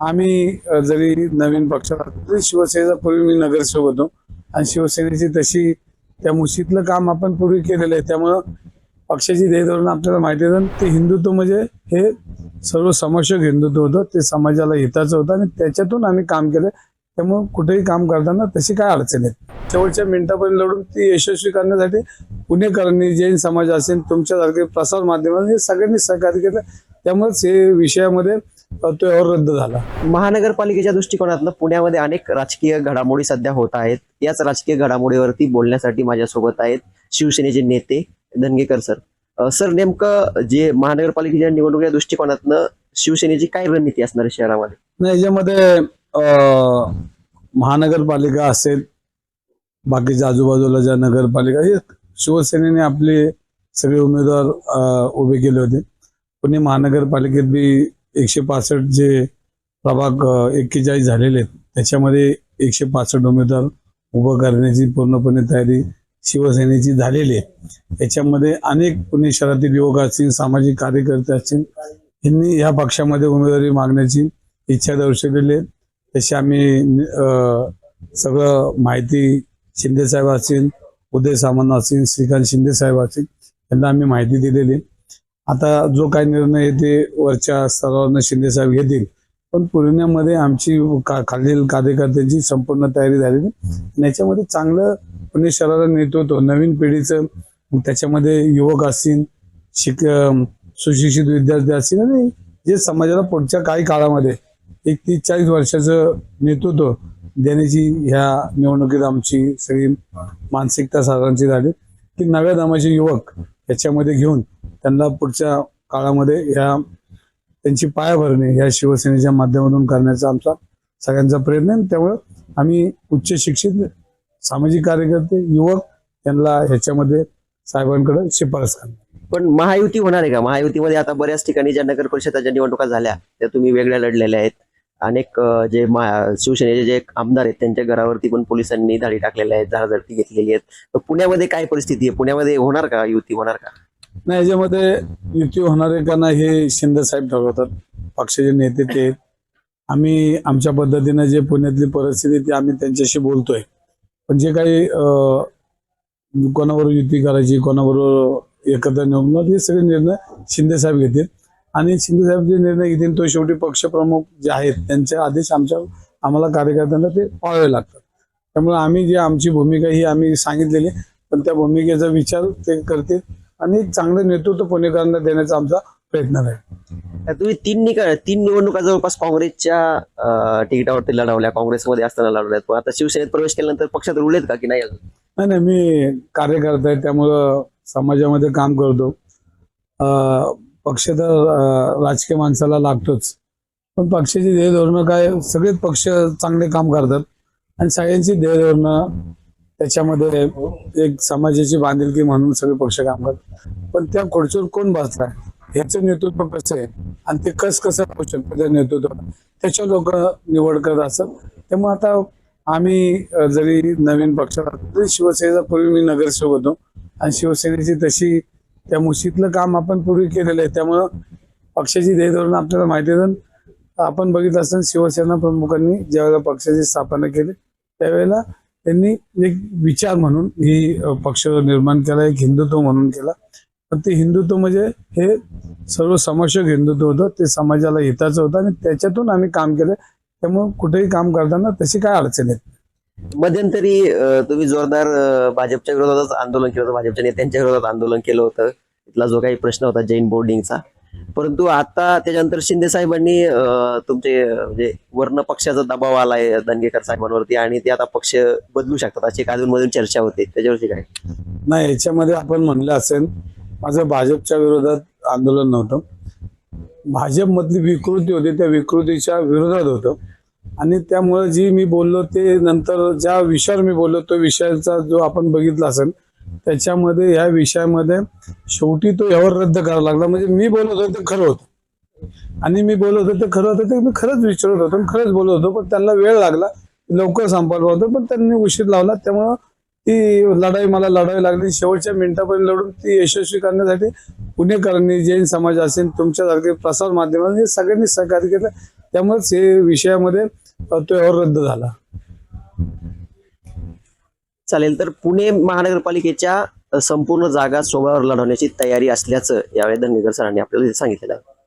आम्ही जरी नवीन पक्षात तरी शिवसेनेचा पूर्वी मी नगरसेवक होतो. आणि शिवसेनेची तशी त्या मुशीतलं काम आपण पूर्वी केलेलं आहे. त्यामुळं पक्षाची ध्येयधोरण आपल्याला माहिती आहे. ते हिंदुत्व म्हणजे हे सर्व समक्षक हिंदुत्व होतं. ते समाजाला हिताचं होतं आणि त्याच्यातून आम्ही काम केलं. त्यामुळं कुठेही काम करताना तशी काय अडचण आहे शेवटच्या मिनिटापर्यंत लढून ती यशस्वी करण्यासाठी पुणेकरांनी जैन समाज असेल तुमच्यासारखे प्रसार माध्यमांनी सगळ्यांनी सहकार्य केलं. त्यामुळेच हे विषयामध्ये तो रद्द झाला. महानगरपालिकेच्या दृष्टिकोनातनं पुण्यामध्ये अनेक राजकीय घडामोडी सध्या होत आहेत. याच राजकीय घडामोडीवरती बोलण्यासाठी माझ्यासोबत आहेत शिवसेनेचे नेते धनगेकर सर. सर नेमकं जे महानगरपालिकेच्या निवडणुकीच्या दृष्टिकोनातनं शिवसेनेची काय रणनीती असणार आहे शहरामध्ये? नाही याच्यामध्ये महानगरपालिका असेल बाकीच्या आजूबाजूला ज्या नगरपालिका हे शिवसेनेने आपले सगळे उमेदवार उभे केले होते. पुणे महानगरपालिकेत बी एकशे पासष्ट जे प्रभाग एक्केचाळीस झालेले आहेत त्याच्यामध्ये एकशे पासष्ट उमेदवार उभं करण्याची पूर्णपणे तयारी शिवसेनेची झालेली आहे याच्यामध्ये अनेक पुणे शहरातील युवक असतील सामाजिक कार्यकर्ते असतील यांनी या पक्षामध्ये उमेदवारी मागण्याची इच्छा दर्शवलेली आहे तशी आम्ही सगळं माहिती शिंदे साहेब असतील उदय सामंत असतील श्रीकांत शिंदे साहेब असतील यांना आम्ही माहिती दिलेली आहे. आता जो काही निर्णय ते वरच्या स्तरावरनं शिंदे साहेब घेतील. पण पुण्यामध्ये आमची का- खालील कार्यकर्त्यांची संपूर्ण तयारी झालेली आणि याच्यामध्ये चांगलं पुणे शहराला नेतृत्व नवीन पिढीचं त्याच्यामध्ये युवक असतील शिक सुशिक्षित विद्यार्थी असतील आणि जे समाजाला पुढच्या काही काळामध्ये एक तीस चाळीस वर्षाचं नेतृत्व देण्याची ह्या निवडणुकीत आमची सगळी मानसिकता साधारणची झाली. की नव्या दमाचे युवक याच्यामध्ये घेऊन त्यांना पुढच्या काळामध्ये ह्या त्यांची पायाभरणी ह्या शिवसेनेच्या माध्यमातून करण्याचा आमचा सगळ्यांचा प्रयत्न आहे. त्यामुळं आम्ही उच्च शिक्षित सामाजिक कार्यकर्ते युवक यांना ह्याच्यामध्ये साहेबांकडे शिफारस करणार. पण महायुती होणार आहे का? महायुतीमध्ये आता बऱ्याच ठिकाणी ज्या नगर परिषदाच्या निवडणुका झाल्या त्या तुम्ही वेगळ्या लढलेल्या आहेत. अनेक जे शिवसेनेचे जे आमदार आहेत त्यांच्या घरावरती पण पोलिसांनी धाडी टाकलेल्या आहेत झाडाझडती घेतलेली आहेत. तर पुण्यामध्ये काय परिस्थिती आहे? पुण्यामध्ये होणार का? युती होणार का? नाही याच्यामध्ये युती होणार आहे का नाही हे शिंदे साहेब ठरवतात. पक्षाचे नेते ते आहेत. आम्ही आमच्या पद्धतीनं जे पुण्यातली परिस्थिती ती आम्ही त्यांच्याशी बोलतोय. पण जे काही कोणावर कोणाबरोबर युती करायची कोणाबरोबर एकत्र निवडणार हे सगळे निर्णय शिंदे साहेब घेतील. आणि शिंदे साहेब जे निर्णय घेतील तो शेवटी पक्षप्रमुख जे आहेत त्यांचे आदेश आमच्या आम्हाला कार्यकर्त्यांना ते पाळावे लागतात. त्यामुळे आम्ही जी आमची भूमिका ही आम्ही सांगितलेली पण त्या भूमिकेचा विचार ते करतील. आणि चांगलं नेतृत्व पुणेकरांना देण्याचा आमचा प्रयत्न तर तुम्ही तीन निकाल तीन निवडणुका जवळपास काँग्रेसच्या तिकिटावरती लढवल्या काँग्रेसमध्ये असताना लढवल्यात. पण आता शिवसेनेत प्रवेश केल्यानंतर पक्षात रुळलेत का की नाही अजून? नाही नाही मी कार्यकर्ता आहे त्यामुळं समाजामध्ये काम करतो. पक्ष तर राजकीय माणसाला लागतोच. पण पक्षाची ध्येय धोरणं काय सगळेच पक्ष चांगले काम करतात. आणि सगळ्यांची ध्येय धोरणं त्याच्यामध्ये एक समाजाची बांधिलकी म्हणून सगळे पक्ष काम करतात. पण त्या खुर्चीवर कोण बसलाय? ह्याचं नेतृत्व कसं आहे? आणि ते कस कसं होऊ शकतं त्या नेतृत्व त्याच्या लोक निवड करत असतात. त्यामुळे आता आम्ही जरी नवीन पक्षात तरी शिवसेनेचा पूर्वी मी नगरसेवक होतो. आणि शिवसेनेची तशी त्या मुशीतलं काम आपण पूर्वी केलेलं आहे. त्यामुळं पक्षाची ध्येय धोरण आपल्याला माहिती आहे. आपण बघितलं असताना शिवसेना प्रमुखांनी ज्यावेळेला पक्षाची स्थापना केली त्यावेळेला त्यांनी एक विचार म्हणून ही पक्ष निर्माण केला एक हिंदुत्व म्हणून केला. पण ते हिंदुत्व म्हणजे हे सर्व समक्षक हिंदुत्व होतं ते समाजाला हिताचं होतं आणि त्याच्यातून आम्ही काम केलं. त्यामुळे कुठेही काम करताना तशी काय अडचण येत मध्यंतरी तुम्ही जोरदार भाजपच्या विरोधातच आंदोलन केलं होतं भाजपच्या नेत्यांच्या विरोधात आंदोलन केलं होतं. इथला जो काही प्रश्न होता जैन बोर्डिंगचा परंतु आता त्याच्यानंतर शिंदे साहेबांनी तुमचे म्हणजे वर्ण पक्षाचा दबाव आलाय दंगेकर साहेबांवरती आणि ते आता पक्ष बदलू शकतात अशी एक अधूनमधून चर्चा होते. त्याच्यावरती काय? नाही याच्यामध्ये आपण म्हणलं असेल माझं भाजपच्या विरोधात आंदोलन नव्हतं. भाजपमधली विकृती होती त्या विकृतीच्या विरोधात होतं. आणि त्यामुळे जी मी बोललो ते नंतर ज्या विषयावर मी बोललो तो विषयाचा जो आपण बघितला असेल त्याच्यामध्ये ह्या विषयामध्ये शेवटी तो यावर रद्द करावा लागला. म्हणजे मी बोलत होतो ते खरं होतं. आणि मी बोलत होतो ते खरं होतं ते मी खरंच विचारत होतो आणि खरंच बोलत होतो पण त्यांना वेळ लागला. लवकर संपायला होतं पण त्यांनी उशीर लावला. त्यामुळं ती लढाई मला लढावी लागली. शेवटच्या मिनिटापर्यंत लढून ती यशस्वी करण्यासाठी पुणेकरांनी जैन समाज असेल तुमच्यासारखे प्रसार माध्यमांनी सगळ्यांनी सहकार्य केलं. त्यामुळेच हे विषयामध्ये तो व्यवहार रद्द झाला. चालेल तर पुणे महानगरपालिकेच्या संपूर्ण जागा सोमवार लढवण्याची तयारी असल्याचं यावेळी धनगर सरांनी आपल्याला सांगितलेलं आहे.